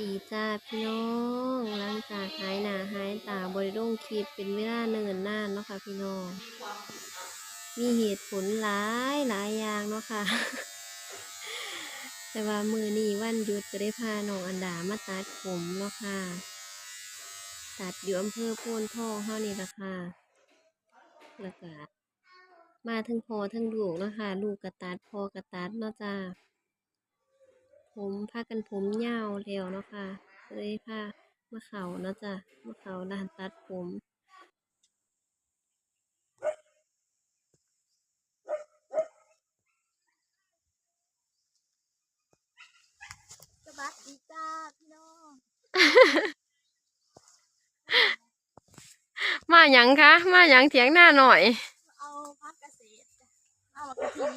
ดีจ้าพี่น้องหลังจากหายหนาหายตาบริลงคลิปเป็นเวลาเนิ่นนานเนาะค่ะพี่น้อง มีเหตุผลหลายหลายอย่างเนาะค่ะ แต่ว่ามือนี้วันหยุดก็ได้พาน้องอันดามาตัดผมเนาะค่ะ ตัดอยู่อำเภอโพนทองเฮานี่ละค่ะแล้วก็มาทั้งพอทั้งลูกเนาะค่ะ ลูกกระตัดพอกระตัดเนาะจ้า ผมพากันผมยาวแล้วเนาะค่ะเลยพามาเขาเนาะจ้ะมาเขาด้านตัดผมสวัสดีจ้าพี่น้องมาหยังคะ มาหยังเถียงหน้าหน่อย เอาพักเกษตรจ้ะเอามากระถิ่น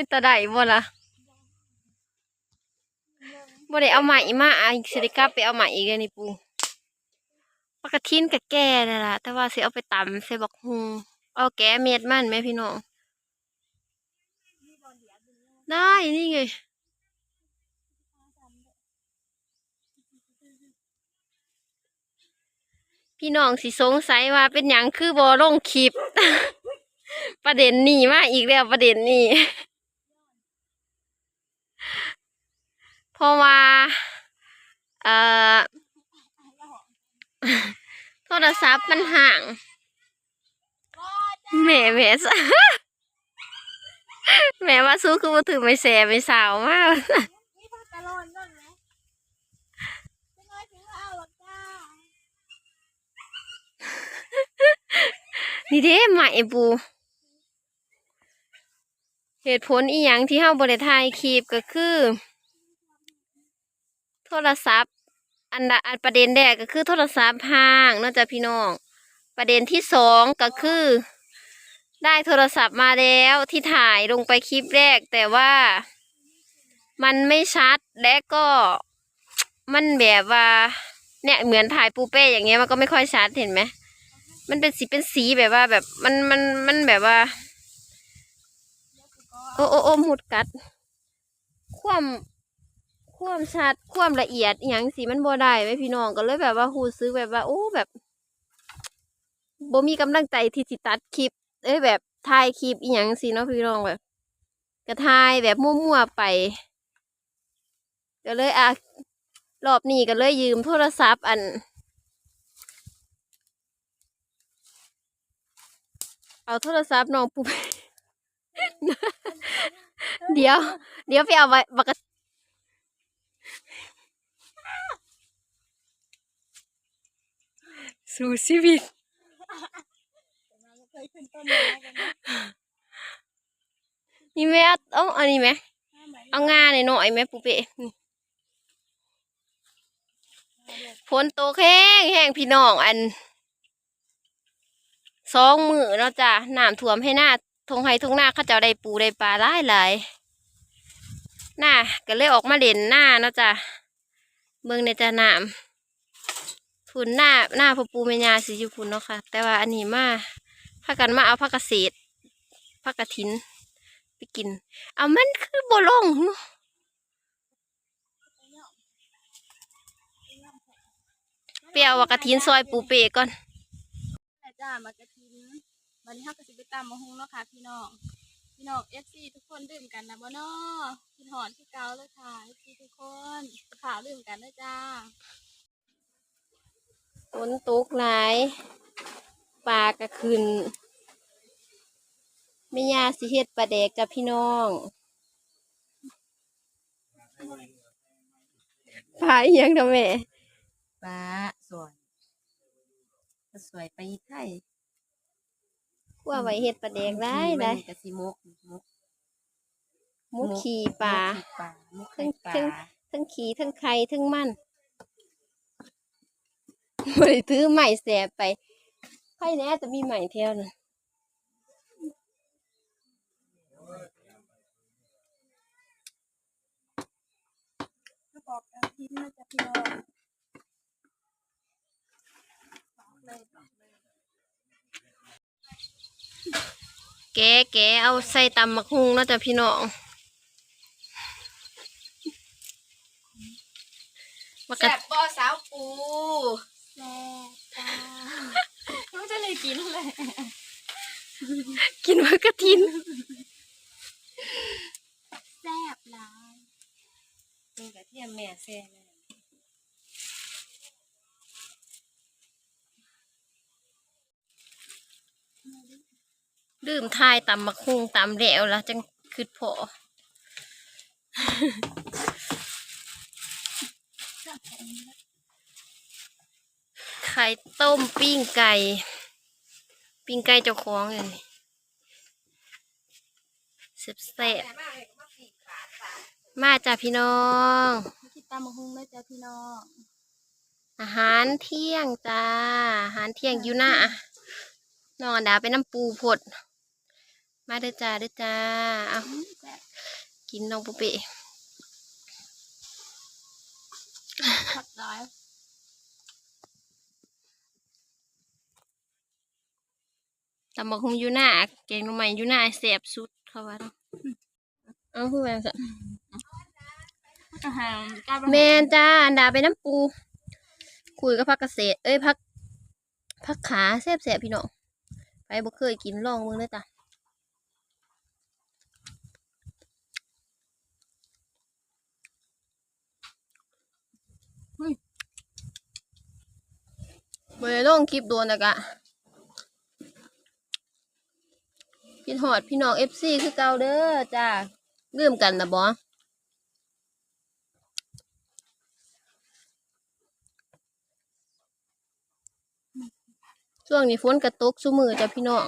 เป็นตาได้บ่ล่ะบ่ได้เอาใหม่มาอะสิได้กลับไปเอาใหม่อีกเลยนี่ปูปกตินกับแก่นั่นล่ะ แต่ว่าสิเอาไปตำใส่บักฮุงเอาแกเม็ดมันไหมพี่น้องได้นี่ไงพี่น้องสิสงสัยว่าเป็นหยังคือบ่ลงคลิป ประเด็นนี้มาอีกแล้วประเด็นนี้ เพราะว่าเอ่อโทรศัพท์มันห่างแม่แม่ซะแม่ว่าสู้คือมาถือไม่แสไม่สาวมากนี่เอาหรอกจ้านี่เด้ใหม่ปูเหตุผลอีหยังที่เฮาบ่ได้ถ่ายคลิปก็คือ โทรศัพท์ อันอันประเด็นแรกก็คือโทรศัพท์ห่างนอกจากพี่น้อง ประเด็นที่สองก็คือ ได้โทรศัพท์มาแล้วที่ถ่ายลงไปคลิปแรก แต่ว่ามันไม่ชัดและก็มันแบบว่า เนี่ยเหมือนถ่ายปูเป้อย่างเงี้ยมันก็ไม่ค่อยชัดเห็นไหมมันเป็นสีเป็นสีแบบว่า แบบมันมันมันแบบว่า โอ้โอ้โอ้หมุดกัด ความ ความชัดความละเอียดอหย่างสีมันบ่ได้ไหมพี่น้องก็เลยแบบว่าหูซื้อแบบว่าโอ้แบบบ่มีกำลังใจที่สิตัดคลิป เอ้ยแบบถ่ายคลิปอีหยังสิเนาะพี่น้องแบบก็ถ่ายแบบมั่วๆไป ก็เลยอะรอบนี้ก็เลยยืมโทรศัพท์อัน เอาโทรศัพท์น้องปุ๊บ เดี๋ยว เดี๋ยวไปเอาไว้บักกะ สู่ชีวิตนี่แม่เอาอันนี้ไหมเอางาหน่อยหน่อยไหมปุ๊เป้ฝนตกแห้งแห้งพี่น้องอันสองมือเนาะจ้ะน้ำท่วมให้หน้าทงไห้ทงหน้าเขาเจ้าได้ปูได้ปลาหลายหลาย หน้าก็เลยออกมาเด่นหน้าเนาะจ้ะเบิ่งในจะน้ำทุนหน้าหน้าพอปูเมญาสิอยู่พุ่นเนาะค่ะ แต่ว่าอันนี้มาพากันมาเอาผักกระเศษผักกระถิน ไปกิน เอามันคือบ่ลงเปรี้ยวว่ากระถินซอยปูเปก่อนจ้ามากระถินวันนี้เฮาก็สิไปตามมาฮุงเนาะค่ะพี่น้อง พี่น้อง FC ทุกคนดื่มกันนะบ่เนาะกินหอนที่เก่าเลยค่ะ FC ทุกคนข่าวดื่มกันเด้อจ้าฝนตกหลายปลากระขึ้นไม่ยาสิเฮ็ดปลาแดกกับพี่น้องปลาอีหยังทำแม่ ป้าสวยก็สวยไปไทย คั่วไว้เฮ็ดปลาแดกได้ได้มันกะสิมกมกหมุกขี่ปลามุกขี่ปลามุกไข่ปลาซึ่งทั้งขี่ทั้งไข่ทั้งมันไม่ได้ถือใหม่แสบไปไข่แน่จะมีใหม่เที่ยวนะก็บอกกระถิ่นนะจ๊ะพี่น้องบอกเลยบอกเลย แกะแกะเอาใส่ตำมักฮุงเนาะจ้ะพี่น้องว่ากแซ่ระบบ่สาวปูแซ่บจ้าไม่จะเลยกินเลยกินว่ากระทิน แซ่บหลายเป็นกระเทียมแม่แซ่แม่ลื มทายตำมักคุงตำแหลวละจังคือพอไข่ต้มปิ้งไก่ ปิ้งไก่เจ้าของเลยเซ็บแซ่บๆมาจ้าพี่น้องคิดตามมาหุงเลยจ้าพี่น้อง อาหารเที่ยงจ้า อาหารเที่ยงอยู่หน้าน้องอันดาไปน้ำปูผด มาเด้อจ้าเด้อจ้าเอาแซ่บกินน้องปุเปะผักหลายตำบักฮุงอยู่หน้าแกงหน่อไม้อยู่หน้าแสบสุดเขาว่าเนาะเอาคือว่าซั่นอาหารกลายเป็นแมนจ้าอันดาไปน้ำปู คุยกับพักเกษตร เอ้ยพักพักขาแสบแสบๆพี่น้องไปบ่เคยกินลองมึงเลยจ้ะ เบยลงคลิปโดนนะกะพี่หอดพี่น้องเอฟซีคือเก่าเด้อจ้าลืมกันนะบอช่วงนี้ฝนกระตุกซุมือจ้ะพี่น้อง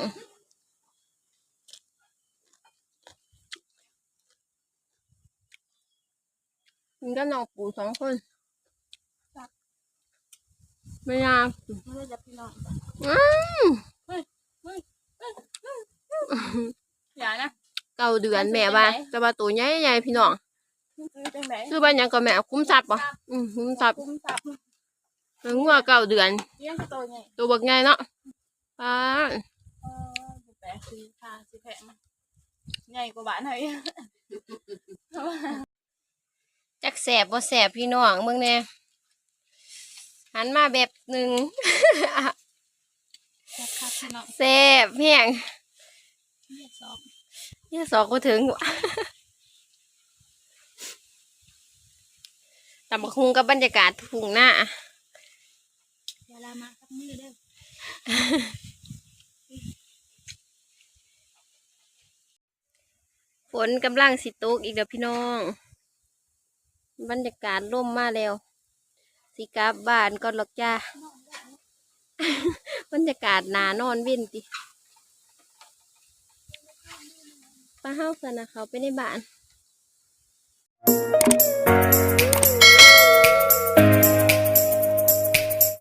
กินกับน้องปูสองคน ไม่ยากไม่ได้จ้าพี่น้องอืมอย่านะเก้าเดือนแม่บ้าแต่ว่าตัวใหญ่ๆพี่น้องคือจังไหนคือบ้านยังก็แม่คุ้มทรัพย์ป่ะอืมคุ้มทรัพย์มันงัวเก้าเดือนตัวบักใหญ่เนาะป้าแปะสิค่ะสิแพะมาใหญ่กว่าบ้านหน่อยจักแสบบ่แสบพี่น้องเบิ่งแน่ หันมาแบบหนึ่งแซ่บค่ะพี่น้องแสบแห้งเรียกสองเนี่ยสองก็ถึงว่ะตำบักคุงกับบรรยากาศทุ่งหน้าเวลามาสักมือเด้อฝนกำลังสิตกอีกแล้วพี่น้อง บรรยากาศร่มมาแล้ว สิกลับบ้านก่อนหรอกจ้าบรรยากาศหนานอนเว้นติป้าเฮาสนะเขาไปในบ้าน